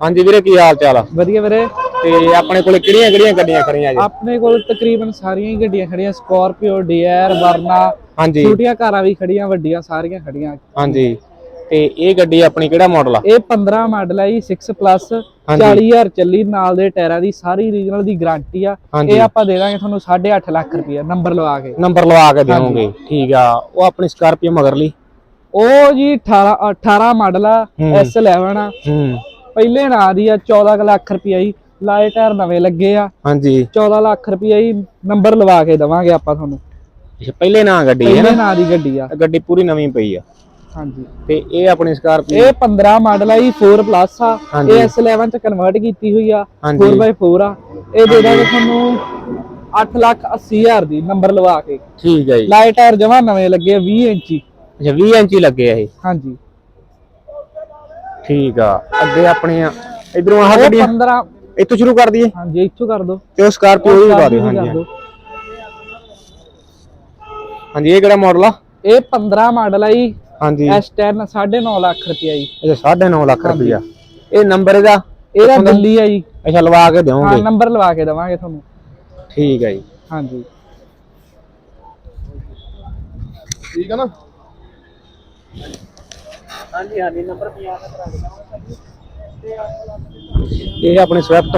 ਹਾਂਜੀ ਵੀਰੇ ਕੀ ਹਾਲ ਚਾਲ ਆ? ਵਧੀਆ ਵੀਰੇ। ਤੇ ਆਪਣੇ ਕੋਲੇ ਕਿਹੜੀਆਂ ਕਿਹੜੀਆਂ ਗੱਡੀਆਂ ਖੜੀਆਂ ਜੀ? ਆਪਣੇ ਕੋਲ ਤਕਰੀਬਨ ਸਾਰੀਆਂ ਹੀ ਗੱਡੀਆਂ ਖੜੀਆਂ ਸਕਾਰਪੀਓ ਡੀਆਰ ਵਰਨਾ ਹਾਂਜੀ। ਛੋਟੀਆਂ ਕਾਰਾਂ ਵੀ ਖੜੀਆਂ ਵੱਡੀਆਂ ਸਾਰੀਆਂ ਖੜੀਆਂ। ਹਾਂਜੀ। ਤੇ ਇਹ ਗੱਡੀ ਆਪਣੀ ਕਿਹੜਾ ਮਾਡਲ ਆ? ਇਹ 15 ਮਾਡਲ ਹੈ ਜੀ 6 ਪਲੱਸ ਹਾਂਜੀ। 40000 ਚੱਲੀ ਨਾਲ ਦੇ ਟਾਇਰਾਂ ਦੀ ਸਾਰੀ ਰੀਜਨਲ ਦੀ ਗਾਰੰਟੀ ਆ। ਇਹ ਆਪਾਂ ਦੇ ਦਾਂਗੇ ਤੁਹਾਨੂੰ 8.5 ਲੱਖ ਰੁਪਏ ਨੰਬਰ ਲਵਾ ਕੇ। ਨੰਬਰ ਲਵਾ ਕੇ ਦੇਵੋਗੇ। ਠੀਕ ਆ। ਉਹ ਆਪਣੀ ਸਕਾਰਪੀਓ ਮਗਰਲੀ? ਉਹ ਜੀ 18 18 ਮਾਡਲ ਆ ਹੂੰ। S11 ਆ। ਪਹਿਲੇ ਨਾਂ ਦੀ ਆ 14 ਕੁ ਲੱਖ ਰੁਪਏ ਜੀ। ਲਾਏ ਟਾਇਰ ਨਵੇਂ ਲੱਗੇ ਆ। ਹਾਂਜੀ। 14 ਲੱਖ ਰੁਪਏ ਜੀ ਨੰਬਰ ਲਵਾ ਕੇ ਦਵਾਂਗੇ ਆਪਾਂ ਤੁਹਾਨੂੰ। ਅੱਛਾ, ਪਹਿਲੇ ਨਾਂ ਗੱਡੀ ਹੈ ਪਹਿਲੇ ਨਾ ਨਾਂ ਦੀ ਗੱਡੀ ਆ। ਗੱਡੀ ਪੂਰੀ ਨਵੀਂ ਪਈ ਆ। ਹਾਂਜੀ। ਤੇ ਇਹ ਆਪਣੀ ਸਕਾਰਪੀਓ ਇਹ 15 ਮਾਡਲ ਆ ਜੀ 4 ਪਲੱਸ ਆ। ਇਹ S11 ਚ ਕਨਵਰਟ ਕੀਤੀ ਹੋਈ ਆ। ਹਾਂਜੀ। 4x4 ਆ। ਇਹ ਦੇ ਦਾਂਗੇ ਤੁਹਾਨੂੰ 8 ਲੱਖ 80 ਹਜ਼ਾਰ ਦੀ ਨੰਬਰ ਲਵਾ ਕੇ। ਠੀਕ ਹੈ ਜੀ। ਲਾਈਟ ਟਾਇਰ ਜਮਾ ਨਵੇਂ ਲੱਗੇ ਆ 20 ਇੰਚੀ। ਅੱਛਾ 20 ਇੰਚੀ ਲੱਗੇ ਆ ਇਹ। ਹਾਂਜੀ। ਠੀਕ ਆ। ਅੱਗੇ ਆਪਣੀਆਂ ਇਧਰੋਂ ਆਹ ਗੱਡੀਆਂ 15 ਇੱਥੋਂ ਸ਼ੁਰੂ ਕਰ ਦਈਏ? ਹਾਂਜੀ ਇੱਥੋਂ ਕਰ ਦੋ ਤੇ ਉਹ ਸਕਾਰਪੀਓ ਵੀ ਪਾ ਦਿਓ ਹਾਂਜੀ ਦਿਓ। ਹਾਂਜੀ ਇਹ ਕਿਹੜਾ ਮਾਡਲ ਆ? ਇਹ 15 ਮਾਡਲ ਆ ਜੀ। ਹਾਂਜੀ। S10 9.5 ਲੱਖ ਰੁਪਇਆ ਜੀ। ਅੱਛਾ 9.5 ਲੱਖ ਰੁਪਇਆ। ਇਹ ਨੰਬਰ ਇਹਦਾ? ਇਹਦਾ ਦਿੱਲੀ ਆ ਜੀ। ਅੱਛਾ ਲਵਾ ਕੇ ਹਾਂ ਦਿਓਗੇ ਨੰਬਰ ਲਵਾ ਕੇ ਦਵਾਂਗੇ ਤੁਹਾਨੂੰ। ਠੀਕ ਹੈ ਜੀ। ਹਾਂਜੀ। ਠੀਕ ਹੈ ਨਾ? ਹਾਂਜੀ ਹਾਂਜੀ ਨੰਬਰ 50 ਦਾ ਕਰਾ ਇਹ ਆਪਣੇ ਸਵਿਫਟ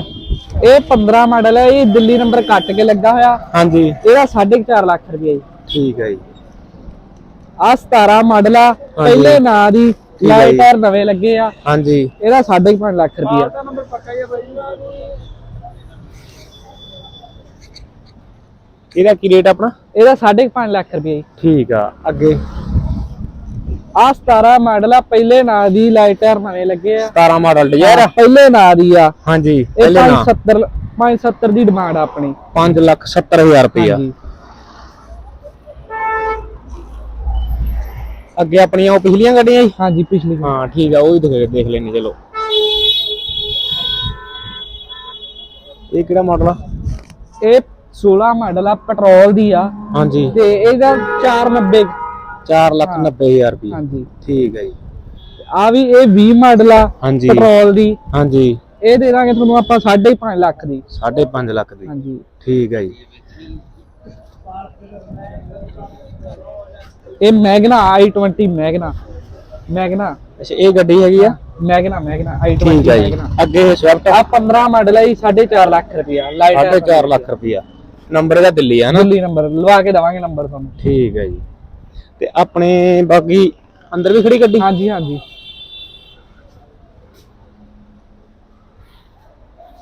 ਇਹ 15 ਮਾਡਲ ਹੈ ਇਹ ਦਿੱਲੀ ਨੰਬਰ ਕੱਟ ਕੇ ਲੱਗਾ ਹੋਇਆ। ਹਾਂਜੀ। ਇਹਦਾ 4.5 ਲੱਖ ਰੁਪਇਆ ਜੀ। ਠੀਕ ਹੈ ਜੀ। ਆ 17 ਮਾਡਲ ਆ ਪਹਿਲੇ ਨਾਂ ਦੀ। ਲਾਈਟ ਟਾਇਰ ਨਵੇਂ ਲੱਗੇ ਆ। ਹਾਂਜੀ। ਇਹਦਾ 5.5 ਲੱਖ ਰੁਪਇਆ ਨੰਬਰ ਪੱਕਾ ਹੀ ਬਾਈ ਇਹਦਾ ਕੀ ਰੇਟ ਆਪਣਾ? ਇਹਦਾ 5.5 ਲੱਖ ਰੁਪਇਆ ਜੀ। ਠੀਕ ਆ ਅੱਗੇ। ਆ 17 ਮਾਡਲ ਆ ਪਹਿਲੇ ਨਾਂ ਦੀ ਲਾਈਟ ਟਾਇਰ ਨਵੇਂ ਲੱਗੇ ਆ। 17 ਮਾਡਲ ਡਿਜ਼ਾਇਰ ਪਹਿਲੇ ਨਾਂ ਦੀ ਆ। ਹਾਂਜੀ ਪਹਿਲੇ ਨਾ। 570 570 ਦੀ ਡਿਮਾਂਡ ਆ ਆਪਣੀ। 5 ਲੱਖ 70 ਹਜ਼ਾਰ ਰੁਪਇਆ ਹਾਂਜੀ। ਅੱਗੇ ਆਪਣੀਆਂ ਉਹ ਪਿਛਲੀਆਂ ਗੱਡੀਆਂ ਜੀ? ਹਾਂਜੀ ਪਿਛਲੀ। ਹਾਂ ਠੀਕ ਆ ਉਹ ਹੀ ਦੇਖ ਦੇਖ ਲੈਣੇ ਚਲੋ। ਇਹ ਕਿਹੜਾ ਮਾਡਲ ਆ? ਇਹ 16 ਮਾਡਲ ਆ ਪੈਟਰੋਲ ਦੀ ਆ। ਹਾਂਜੀ। ਤੇ ਇਹਦਾ 490 4 ਲੱਖ 90 ਹਜ਼ਾਰ ਰੁਪਇਆ ਹਾਂਜੀ। ਠੀਕ ਹੈ ਜੀ। ਆ ਵੀ ਇਹ 20 ਮਾਡਲ ਆ ਹਾਂਜੀ। ਪੈਟਰੋਲ ਦੀ। ਹਾਂਜੀ। ਇਹ ਦੇ ਦਾਂਗੇ ਤੁਹਾਨੂੰ ਆਪਾਂ 5.5 ਲੱਖ ਦੀ। 5.5 ਲੱਖ ਦੀ। ਹਾਂਜੀ। ਠੀਕ ਹੈ ਜੀ। ਇਹ ਮੈਗਨਾ i20 ਮੈਗਨਾ। ਮੈਗਨਾ। ਅੱਛਾ ਇਹ ਗੱਡੀ ਹੈਗੀ ਆ? ਮੈਗਨਾ ਮੈਗਨਾ i20 ਠੀਕ ਹੈ ਜੀ। ਮੈਗਨਾ। ਅੱਗੇ ਸਵਿਫਟ ਆ। 15 ਮਾਡਲ ਹੈ ਜੀ 4.5 ਲੱਖ ਰੁਪਿਆ ਲਾਈਟ 4.5 ਲੱਖ ਰੁਪਇਆ ਨੰਬਰ ਇਹਦਾ ਦਿੱਲੀ ਆ ਨਾ? ਦਿੱਲੀ ਨੰਬਰ। ਲਵਾ ਕੇ ਦਵਾਂਗੇ ਨੰਬਰ ਤੁਹਾਨੂੰ। ਠੀਕ ਹੈ ਜੀ। ਤੇ ਆਪਣੇ ਬਾਕੀ ਅੰਦਰ ਵੀ ਖੜੀ ਗੱਡੀ? ਹਾਂਜੀ ਹਾਂਜੀ।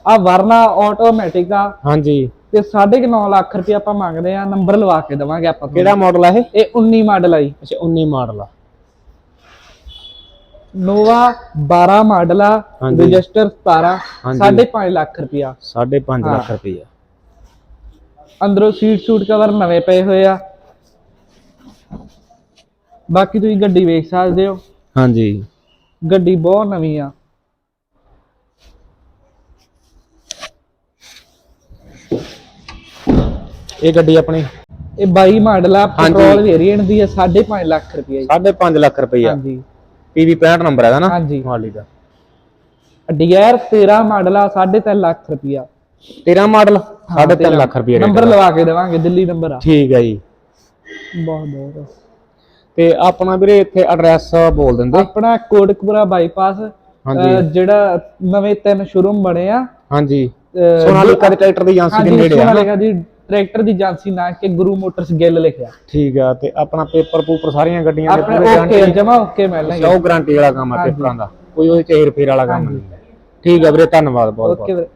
ਆ ਵਰਨਾ ਆਟੋਮੈਟਿਕ ਆ। ਹਾਂਜੀ। ਤੇ 9.5 ਲੱਖ ਰੁਪਏ ਆਪਾਂ ਮੰਗਦੇ ਆ ਨੰਬਰ ਲਵਾ ਕੇ ਦਵਾਂਗੇ ਆਪਾਂ ਤੁਹਾਨੂੰ। ਕਿਹੜਾ ਮਾਡਲ ਆ ਇਹ? ਇਹ 19 ਮਾਡਲ ਆ ਜੀ। ਅੱਛਾ 19 ਮਾਡਲ ਆ। ਨੋਵਾ 12 ਮਾਡਲ ਆ ਹਾਂਜੀ। ਰਜਿਸਟਰ 17 ਹਾਂਜੀ। 5.5 ਲੱਖ ਰੁਪਿਆ 5.5 ਹਾਂ। ਲੱਖ ਰੁਪਇਆ। ਅੰਦਰੋਂ ਸੀਟ ਸੂਟ ਕਵਰ ਨਵੇਂ ਪਏ ਹੋਏ ਆ। ਬਾਕੀ ਤੁਸੀਂ ਗੱਡੀ ਵੇਖ ਸਕਦੇ ਹੋ। ਹਾਂਜੀ। ਗੱਡੀ ਬਹੁਤ ਨਵੀਂ ਆ। ਇਹ ਗੱਡੀ ਆਪਣੀ। ਇਹ 22 ਮਾਡਲ ਆ ਪੈਟਰੋਲ ਵੇਰੀਐਂਟ ਦੀ ਆ 5.5 ਲੱਖ ਰੁਪਏ 5.5 ਲੱਖ ਰੁਪਇਆ ਹਾਂਜੀ। ਪੀਵੀ 65 ਨੰਬਰ ਹੈਗਾ ਨਾ? ਹਾਂਜੀ। ਮੋਹਾਲੀ ਦਾ। ਡੀਆਰ 13 ਮਾਡਲ ਆ 3.5 ਲੱਖ ਰੁਪਿਆ 13 ਮਾਡਲ? 3.5 ਲੱਖ ਰੁਪਇਆ ਨੰਬਰ ਲਵਾ ਕੇ ਦੇਵਾਂਗੇ ਦਿੱਲੀ ਨੰਬਰ ਆ। ਠੀਕ ਹੈ ਜੀ। ਬਹੁਤ ਬਹੁਤ। ਤੇ ਆਪਣਾ ਵੀਰੇ ਇੱਥੇ ਐਡਰੈਸ ਬੋਲ ਦਿੰਦੇ। ਆਪਣਾ ਕੋਟਕਪੁਰਾ ਬਾਈਪਾਸ ਜਿਹੜਾ ਨਵੇਂ ਤਿੰਨ ਸ਼ੋਰੂਮ ਬਣੇ ਆ। ਹਾਂਜੀ। ਸੋਨਾਲੀਕਾ ਦੇ ਟਰੈਕਟਰ ਦੀ ਏਜੰਸੀ ਦੇ ਨੇੜੇ ਆ? ਸੋਨਾਲੀਕਾ ਦੀ ਟਰੈਕਟਰ ਦੀ ਏਜੰਸੀ ਨਾਂ ਕੇ ਗੁਰੂ ਮੋਟਰਸ ਗਿੱਲ ਲਿਖਿਆ। ਠੀਕ ਆ ਤੇ ਆਪਣਾ ਪੇਪਰ ਪੂਪਰ ਸਾਰੀਆਂ ਗੱਡੀਆਂ ਦੇ ਪੂਰੇ ਓਕੇ ਜਮਾ ਓਕੇ ਮਿਲਣਗੇ ਉਹ ਗਾਰੰਟੀ ਵਾਲਾ ਕੰਮ ਆ ਪੇਪਰਾਂ ਦਾ। ਕੋਈ ਉਹਦੇ ਚ ਹੇਰ ਫੇਰ ਵਾਲਾ ਕੰਮ ਨਹੀਂ। ਠੀਕ ਆ ਵੀਰੇ ਧੰਨਵਾਦ ਬਹੁਤ ਬਹੁਤ। ਓਕੇ ਵੀਰੇ।